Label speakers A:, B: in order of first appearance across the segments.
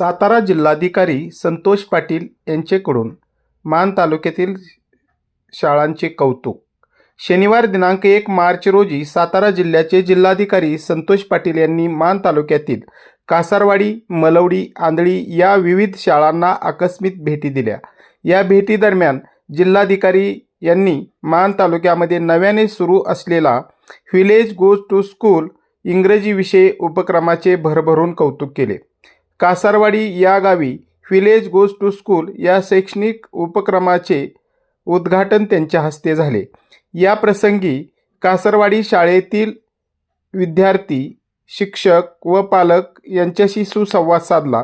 A: सातारा जिल्हाधिकारी संतोष पाटील यांचेकडून मान तालुक्यातील शाळांचे कौतुक. शनिवार दिनांक एक मार्च रोजी सातारा जिल्ह्याचे जिल्हाधिकारी संतोष पाटील यांनी मान तालुक्यातील कासारवाडी मलवडी आंधळी या विविध शाळांना आकस्मिक भेटी दिल्या. या भेटीदरम्यान जिल्हाधिकारी यांनी मान तालुक्यामध्ये नव्याने सुरू असलेला व्हिलेज गोज टू स्कूल इंग्रजी विषय उपक्रमाचे भरभरून कौतुक केले. कासारवाडी या गावी विलेज गोज टू स्कूल या शैक्षणिक उपक्रमाचे उद्घाटन त्यांच्या हस्ते झाले. या प्रसंगी कासरवाडी शाळेतील विद्यार्थी शिक्षक व पालक यांच्याशी सुसंवाद साधला.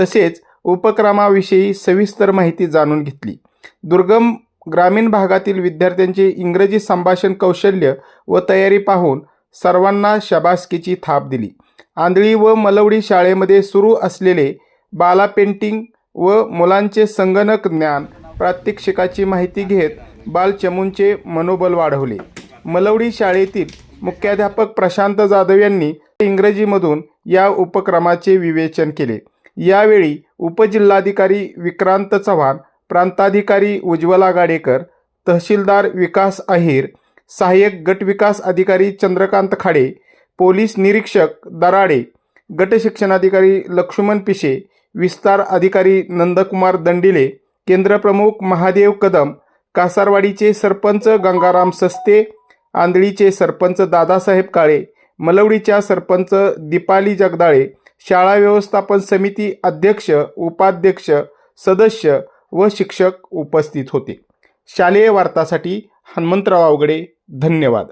A: तसेच उपक्रमाविषयी सविस्तर माहिती जाणून घेतली. दुर्गम ग्रामीण भागातील विद्यार्थ्यांचे इंग्रजी संभाषण कौशल्य व तयारी पाहून सर्वांना शबासकीची थाप दिली. आंधळी व मलवडी शाळेमध्ये सुरू असलेले बाला पेंटिंग व मुलांचे संगणक ज्ञान प्रात्यक्षिकाची माहिती घेत बालचमूंचे मनोबल वाढवले. मलवडी शाळेतील मुख्याध्यापक प्रशांत जाधव यांनी इंग्रजीमधून या उपक्रमाचे विवेचन केले. यावेळी उपजिल्हाधिकारी विक्रांत चव्हाण प्रांताधिकारी उज्ज्वला गाडेकर तहसीलदार विकास अहिर सहाय्यक गटविकास अधिकारी चंद्रकांत खाडे पोलीस निरीक्षक दराडे गट शिक्षणाधिकारी लक्ष्मण पिशे विस्तार अधिकारी नंदकुमार दंडिले केंद्रप्रमुख महादेव कदम कासारवाडीचे सरपंच गंगाराम सस्ते आंधळीचे सरपंच दादासाहेब काळे मलवडीच्या सरपंच दीपाली जगदाळे शाळा व्यवस्थापन समिती अध्यक्ष उपाध्यक्ष सदस्य व शिक्षक उपस्थित होते. शालेय वार्तासाठी हनुमंतराव अवगडे धन्यवाद.